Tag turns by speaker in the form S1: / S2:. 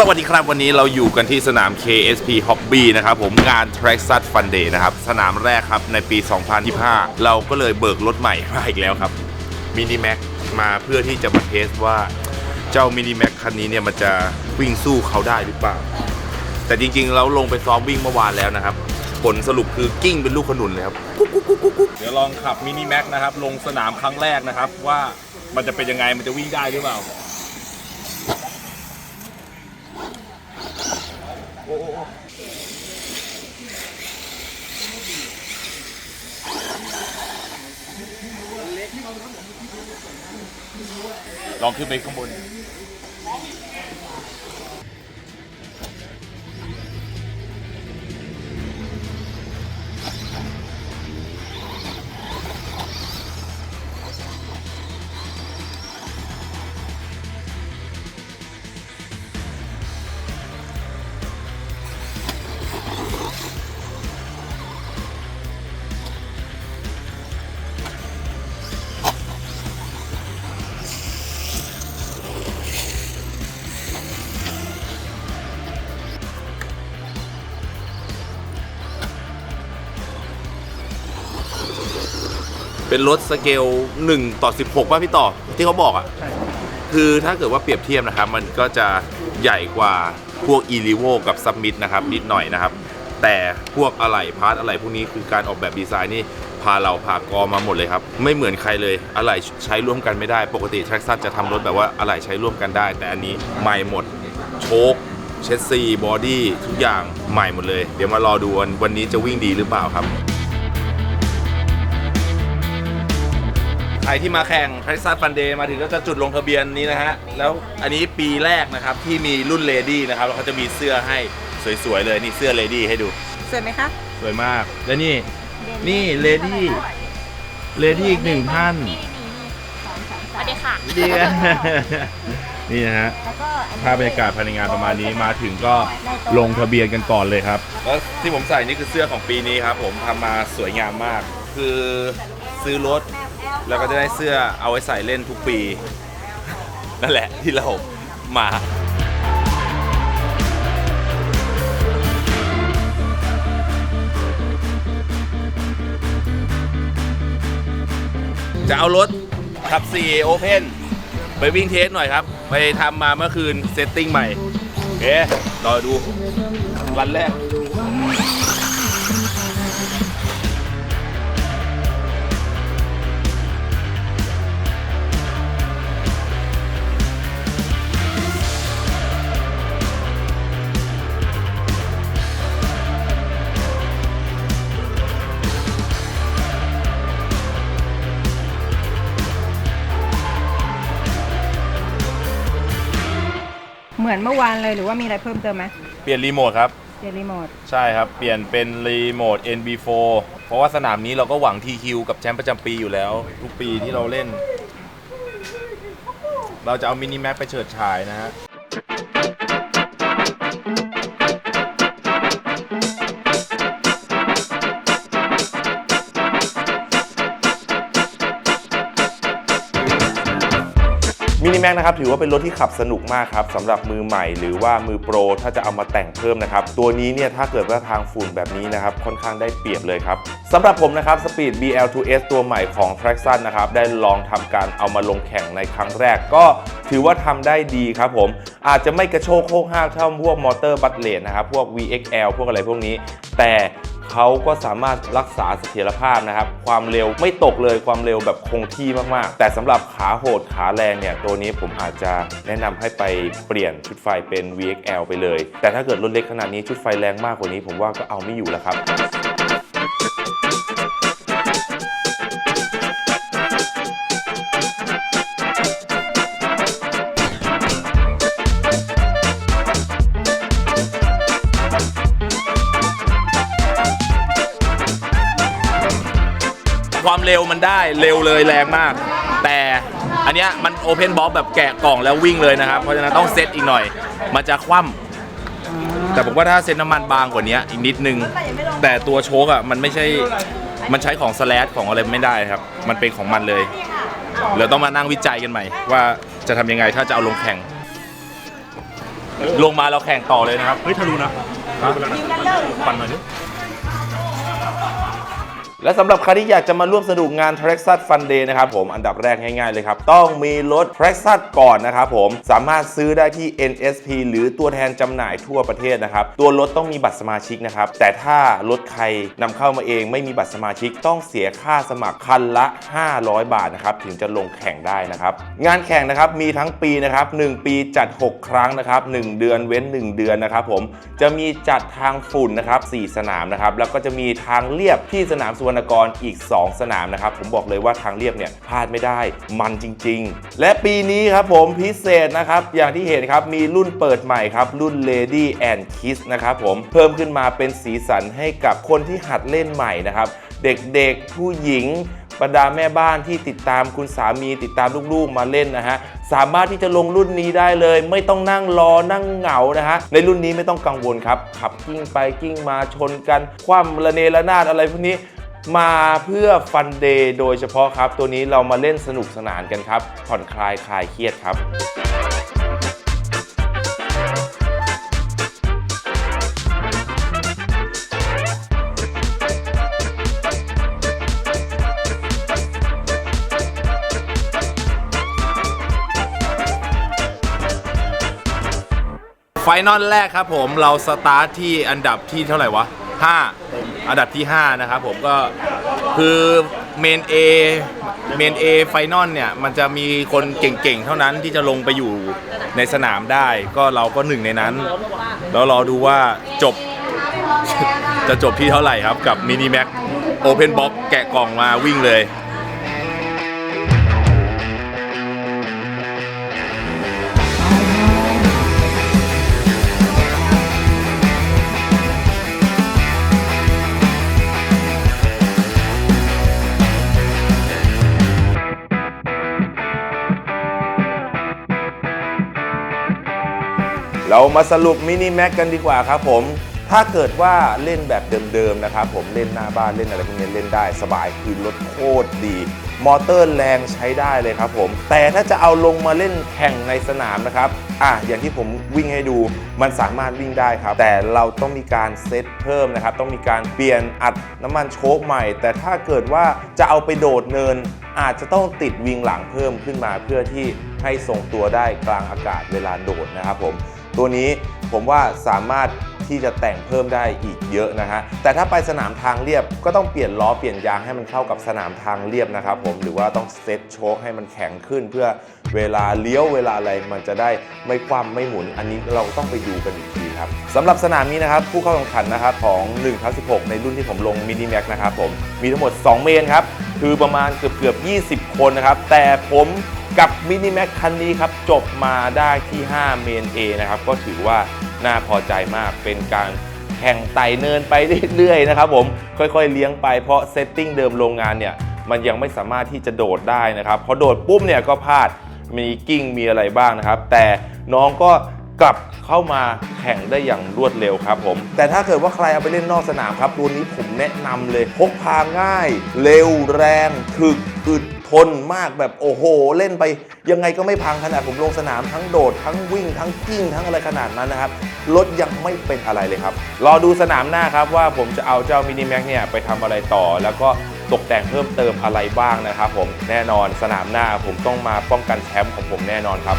S1: สวัสดีครับวันนี้เราอยู่กันที่สนาม KSP Hobby นะครับผมงาน Track s u t Fun Day นะครับ สนามแรกครับในปี 2025 เราก็เลยเบิกรถใหม่มาอีกแล้วครับ Mini Max มาเพื่อที่จะมาเทสว่าเจ้า Mini Max คันนี้เนี่ยมันจะวิ่งสู้เขาได้หรือเปล่า แต่จริงๆ เราลงไปซ้อมวิ่งเมื่อวานแล้วนะครับ ผลสรุปคือกิ้งเป็นลูกขนุนเลยครับเดี๋ยวลองขับมินิแม็กนะครับลงสนามครั้งแรกนะครับว่ามันจะเป็นยังไงมันจะวิ่งได้หรือเปล่า ลองขึ้นไปข้างบน เป็นรถสเกล1ต่อ 16ป่ะพี่ต่อที่เขาบอกอะคือถ้าเกิดว่าเปรียบเทียบนะครับ มันก็จะใหญ่กว่าพวก e l i v o กับ Summit นะครับ นิดหน่อยนะครับ แต่พวกอะไหล่พาร์ทอะไหล่พวกนี้คือการออกแบบดีไซน์นี่พาเราพากอมาหมดเลยครับ ไม่เหมือนใครเลยอะไหล่ใช้ร่วมกันไม่ได้ ปกติแท็กซัสจะทำรถแบบว่าอะไหล่ใช้ร่วมกันได้ แต่อันนี้ใหม่หมดโชคเชสซีบอดี้ทุกอย่างใหม่หมดเลย เดี๋ยวมารอดูวันวันนี้จะวิ่งดีหรือเปล่าครับ ใครที่มาแข่ง t r a c ซั Fun Day มาถึงก็จะจุดลงทะเบียนนี้นะฮะ แล้วอันนี้ปีแรกนะครับที่มีรุ่นเลดี้นะครับแล้วเขาจะมีเสื้อให้สวยๆเลยนี่เสื้อเลดี้ให้ดู
S2: สวยไหมคะ
S1: สวยมาก และนี่ นี่เลดี้เลดี้อีกหนึ่งท่าน
S2: สวัสดีค่ะ
S1: ดีนี่นะฮะ
S2: แล้วก็อันนี้
S1: ภาพบรรยากาศภายในงานประมาณนี้มาถึงก็ลงทะเบียนกันก่อนเลยครับ แล้วที่ผมใส่นี่คือเสื้อของปีนี้ครับผมทำมาสวยงามมาก คือซื้อรถ แล้วก็จะได้เสื้อเอาไว้ใส่เล่นทุกปี นั่นแหละที่เรามาจะเอารถขับ4 Open ไปวิ่งเทสหน่อยครับ ไปทำมาเมื่อคืนเซตติ้งใหม่ โอเค รอดู วันแรก
S2: เหมือนเมื่อวานเลยหรือว่ามีอะไรเพิ่มเติมไหม
S1: เปลี่ยนรีโมทครับ
S2: เจรีโมด
S1: ใช่ครับ เปลี่ยนเป็นรีโมท NB4 เพราะว่าสนามนี้เราก็หวัง TQ กับแชมป์ประจำปีอยู่แล้ว ทุกปีที่เราเล่น เราจะเอามินิแม็กไปเฉิดฉายนะฮะ มินิแม็กนะครับถือว่าเป็นรถที่ขับสนุกมากครับสำหรับมือใหม่หรือว่ามือโปรถ้าจะเอามาแต่งเพิ่มนะครับ ตัวนี้เนี่ยถ้าเกิดว่าทางฝุ่นแบบนี้นะครับ ค่อนข้างได้เปรียบเลยครับสำหรับผมนะครับ Speed BL2S ตัวใหม่ของ Traxxon นะครับได้ลองทำการเอามาลงแข่งในครั้งแรกก็ถือว่าทำได้ดีครับผม อาจจะไม่กระโชกโคกห้ากเท่าพวกมอเตอร์บัตเลนนะครับพวก VXL พวกอะไรพวกนี้ แต่ เขาก็สามารถรักษาเสถียรภาพนะครับ ความเร็วไม่ตกเลยความเร็วแบบคงที่มากๆ แต่สำหรับขาโหดขาแรงเนี่ย ตัวนี้ผมอาจจะแนะนำให้ไปเปลี่ยนชุดไฟเป็น VXL ไปเลย แต่ถ้าเกิดรถเล็กขนาดนี้ชุดไฟแรงมากกว่านี้ ผมว่าก็เอาไม่อยู่แล้วครับ ความเร็วมันได้เร็วเลยแรงมาก แต่อันเนี้ยมันโอเพนบ็อกแบบแกะกล่องแล้ววิ่งเลยนะครับ เพราะฉะนั้นต้องเซตอีกหน่อย มันจะคว่ำแต่ผมว่าถ้าเซตน้ำมันบางกว่านี้อีกนิดนึง แต่ตัวโชคอะมันไม่ใช่ มันใช้ของสแลชของอะไรไม่ได้ครับ มันเป็นของมันเลยเราต้องมานั่งวิจัยกันใหม่ ว่าจะทำยังไงถ้าจะเอาลงแข่ง ลงมาเราแข่งต่อเลยนะครับ
S3: เฮ้ยทะลุนะทะลุไปแล้วนะปั่นหน่อยดิ
S1: และสำหรับใครที่อยากจะมาร่วมสนุกงาน t r a x a t Fun Day นะครับผมอันดับแรกง่ายๆเลยครับ ต้องมีรถ t r a x a t ก่อนนะครับผมสามารถซื้อได้ที่ NSP หรือตัวแทนจำหน่ายทั่วประเทศนะครับ ตัวรถต้องมีบัตรสมาชิกนะครับ แต่ถ้ารถใครนำเข้ามาเองไม่มีบัตรสมาชิกต้องเสียค่าสมัครคันละ 500 บาทนะครับถึงจะลงแข่งได้นะครับ งานแข่งนะครับมีทั้งปีนะครับ1ปีจัด 6 ครั้งนะครับ1เดือนเว้น 1 เดือนนะครับผมจะมีจัดทางฝุ่นนะครับ4สนามนะครับแล้วก็จะมีทางเรียบที่สนามสุวรรณกรอีก 2 สนามนะครับ ผมบอกเลยว่าทางเรียบเนี่ยพลาดไม่ได้มันจริง ๆ และปีนี้ครับผมพิเศษนะครับ อย่างที่เห็นครับมีรุ่นเปิดใหม่ครับ รุ่น Lady and Kiss นะครับผมเพิ่มขึ้นมาเป็นสีสันให้กับคนที่หัดเล่นใหม่นะครับเด็กๆผู้หญิงบรรดาแม่บ้านที่ติดตามคุณสามีติดตามลูกๆมาเล่นนะฮะสามารถที่จะลงรุ่นนี้ได้เลย ไม่ต้องนั่งรอนั่งเหงานะฮะในรุ่นนี้ไม่ต้องกังวลครับขับกิ้งไปกิ้งมาชนกัน คว่ำระเนระนาดอะไรพวกนี้ มาเพื่อฟันเดย์โดยเฉพาะครับ ตัวนี้เรามาเล่นสนุกสนานกันครับ ผ่อนคลายคลายเครียดครับไฟนอลแรกครับผมเราสตาร์ทที่อันดับที่เท่าไหร่วะ 5 อันดับที่ 5 นะครับผมก็คือเมน A เมน A ไฟนอลเนี่ย มันจะมีคนเก่งๆ เท่านั้นที่จะลงไปอยู่ในสนามได้ ก็เราก็หนึ่งในนั้น แล้วรอดูว่าจบ จะจบที่เท่าไหร่ครับ กับมินิแม็กโอเพนบ็อกแกะกล่องมาวิ่งเลย เรามาสรุปมินิแม็กกันดีกว่าครับผม ถ้าเกิดว่าเล่นแบบเดิมๆนะครับผมเล่นหน้าบ้านเล่นอะไรพวกนี้เล่นได้สบายคือรถโคตรดี มอเตอร์แรงใช้ได้เลยครับผม แต่ถ้าจะเอาลงมาเล่นแข่งในสนามนะครับอะอย่างที่ผมวิ่งให้ดูมันสามารถวิ่งได้ครับ แต่เราต้องมีการเซตเพิ่มนะครับ ต้องมีการเปลี่ยนอัดน้ำมันโชคใหม่ แต่ถ้าเกิดว่าจะเอาไปโดดเนิน อาจจะต้องติดวิงหลังเพิ่มขึ้นมาเพื่อที่ให้ทรงตัวได้กลางอากาศเวลาโดดนะครับผม ตัวนี้ผมว่าสามารถที่จะแต่งเพิ่มได้อีกเยอะนะฮะ แต่ถ้าไปสนามทางเรียบก็ต้องเปลี่ยนล้อเปลี่ยนยางให้มันเข้ากับสนามทางเรียบนะครับผม หรือว่าต้องเซตโชคให้มันแข็งขึ้น เพื่อเวลาเลี้ยวเวลาอะไรมันจะได้ไม่คว่ำไม่หมุน อันนี้เราต้องไปดูกันอีกทีครับสำหรับสนามนี้นะครับผู้เข้าแข่งขันนะครับของ1ทับ16ในรุ่นที่ผมลงมินิแม็กนะครับผมมีทั้งหมด 2 เมนครับ คือประมาณเกือบเกือบ20 คนนะครับ แต่ผมกับมินิแม็กคันนี้ครับ จบมาได้ที่ 5 เมน A นะครับ ก็ถือว่าน่าพอใจมากเป็นการแข่งไต่เนินไปเรื่อยๆนะครับผมค่อยๆเลี้ยงไปเพราะเซตติ้งเดิมโรงงานเนี่ย มันยังไม่สามารถที่จะโดดได้นะครับพอโดดปุ๊บเนี่ยก็พลาดมีกิ้งมีอะไรบ้างนะครับ แต่น้องก็ กลับเข้ามาแข่งได้อย่างรวดเร็วครับผม แต่ถ้าเกิดว่าใครเอาไปเล่นนอกสนามครับ ตัวนี้ผมแนะนำเลย พกพาง่าย เร็วแรงถึกอึดทนมากแบบโอ้โห เล่นไป ยังไงก็ไม่พังขนาดผมลงสนามทั้งโดด ทั้งวิ่ง ทั้งกิ้ง ทั้งอะไรขนาดนั้นนะครับ รถยังไม่เป็นอะไรเลยครับ รอดูสนามหน้าครับว่าผมจะเอาเจ้ามินิแม็กเนี่ยไปทำอะไรต่อ แล้วก็ตกแต่งเพิ่มเติมอะไรบ้างนะครับผมแน่นอนสนามหน้าผมต้องมาป้องกันแชมป์ของผมแน่นอนครับ